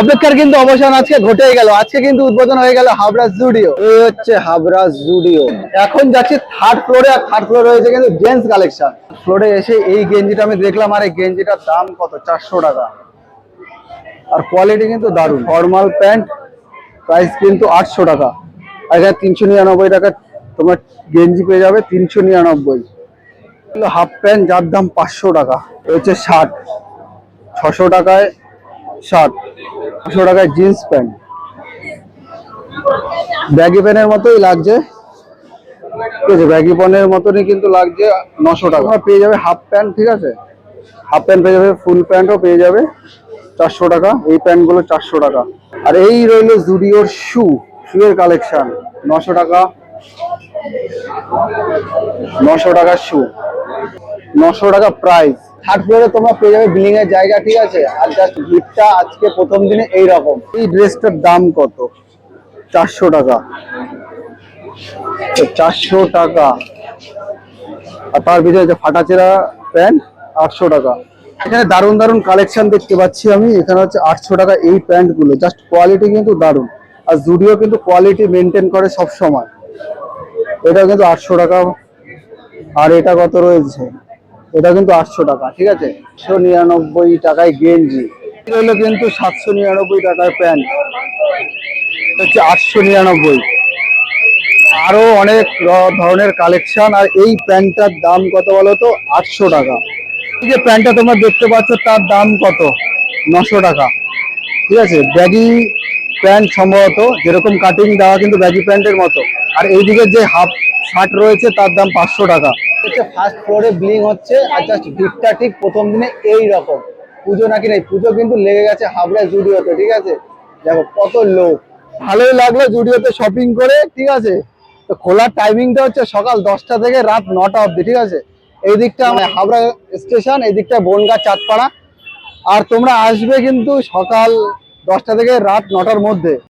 অপেক্ষার কিন্তু অবসান আজকে ঘটে গেল। আজকে কিন্তু উদ্বোধন হয়ে গেল হাবড়া জুডিও এই হচ্ছে হাবড়া জুডিও এখন যাচ্ছি থার্ড ফ্লোরে আর থার্ড ফ্লোরে রয়েছে কিন্তু জেন্টস কালেকশন ফ্লোরে এসে এই গেঞ্জিটা আমি দেখলাম আর এই গেঞ্জিটার দাম কত? চারশো টাকা। আর কোয়ালিটি কিন্তু দারুণ। ফর্মাল প্যান্ট প্রাইস কিন্তু আটশো টাকা। আর এখানে তিনশো নিরানব্বই টাকা তোমার গেঞ্জি পেয়ে যাবে তিনশো নিরানব্বই। হাফ প্যান্ট যার দাম পাঁচশো টাকা। হচ্ছে শার্ট ছশো টাকায় শার্ট ছশো টাকায় জিন্স প্যান্ট। ব্যাগি প্যান্টের মতোই লাগছে। ঠিক আছে, ব্যাগি প্যান্টের মতনই কিন্তু লাগছে, নশো টাকা। পেয়ে যাবে হাফ প্যান্ট, ঠিক আছে? হাফ প্যান্ট পেয়ে যাবে, ফুল প্যান্টও পেয়ে যাবে, চারশো টাকা। এই প্যান্টগুলো চারশো টাকা। আর এই রইল জুডিওর শু, শুয়ের কালেকশন, নশো টাকা। নশো টাকার শু। নশো টাকা প্রাইস। থার্ড ফ্লোরে তোমরা পেয়ে যাবে বিল্ডিং এর জায়গা, ঠিক আছে? আর জাস্ট ভিড়টা আজকে প্রথম দিনে এই রকম এই ড্রেসটার দাম কত? চারশো টাকা। চারশো টাকা। আর তার ভিতরে যে ফাটাচেরা প্যান্ট, আটশো টাকা। এখানে দারুণ দারুণ কালেকশন দেখতে পাচ্ছি আমি। এখানে হচ্ছে আটশো টাকা এই প্যান্টগুলো জাস্ট কোয়ালিটি কিন্তু দারুণ। আর জুডিও কিন্তু কোয়ালিটি মেনটেন করে সব সময় এটা কিন্তু আটশো টাকা। আর এটা কত রয়েছে? এটা কিন্তু আটশো টাকা, ঠিক আছে? একশো নিরানব্বই টাকায় গেঞ্জি। হলো কিন্তু সাতশো নিরানব্বই টাকার প্যান্ট। হচ্ছে আটশো নিরানব্বই। আরও অনেক ধরনের কালেকশন, আর এই প্যান্টটার দাম কত বলো তো? আটশো টাকা। এই যে প্যান্টটা তোমরা দেখতে পাচ্ছ, তার দাম কত? নশো টাকা। ঠিক আছে? ব্যাগি প্যান্ট সম্ভবত, যেরকম কাটিং দেওয়া কিন্তু ব্যাগি প্যান্টের মতো। আর এইদিকে যে হাফ শার্ট রয়েছে, তার দাম পাঁচশো টাকা। ফার্স্ট ফ্লোরে ব্লিং হচ্ছে, আর জাস্ট ভিড়টা ঠিক প্রথম দিনে এই রকম পুজো নাকি নেই, পুজো কিন্তু লেগে গেছে হাবড়া জুডিওতে, ঠিক আছে? দেখো কত লোক। ভালোই লাগল জুডিওতে শপিং করে, ঠিক আছে? তো খোলার টাইমিংটা হচ্ছে সকাল দশটা থেকে রাত নটা অবধি, ঠিক আছে? এই দিকটা হাবড়া স্টেশন এই দিকটা বনগা চাঁদপাড়া। আর তোমরা আসবে কিন্তু সকাল দশটা থেকে রাত নটার মধ্যে।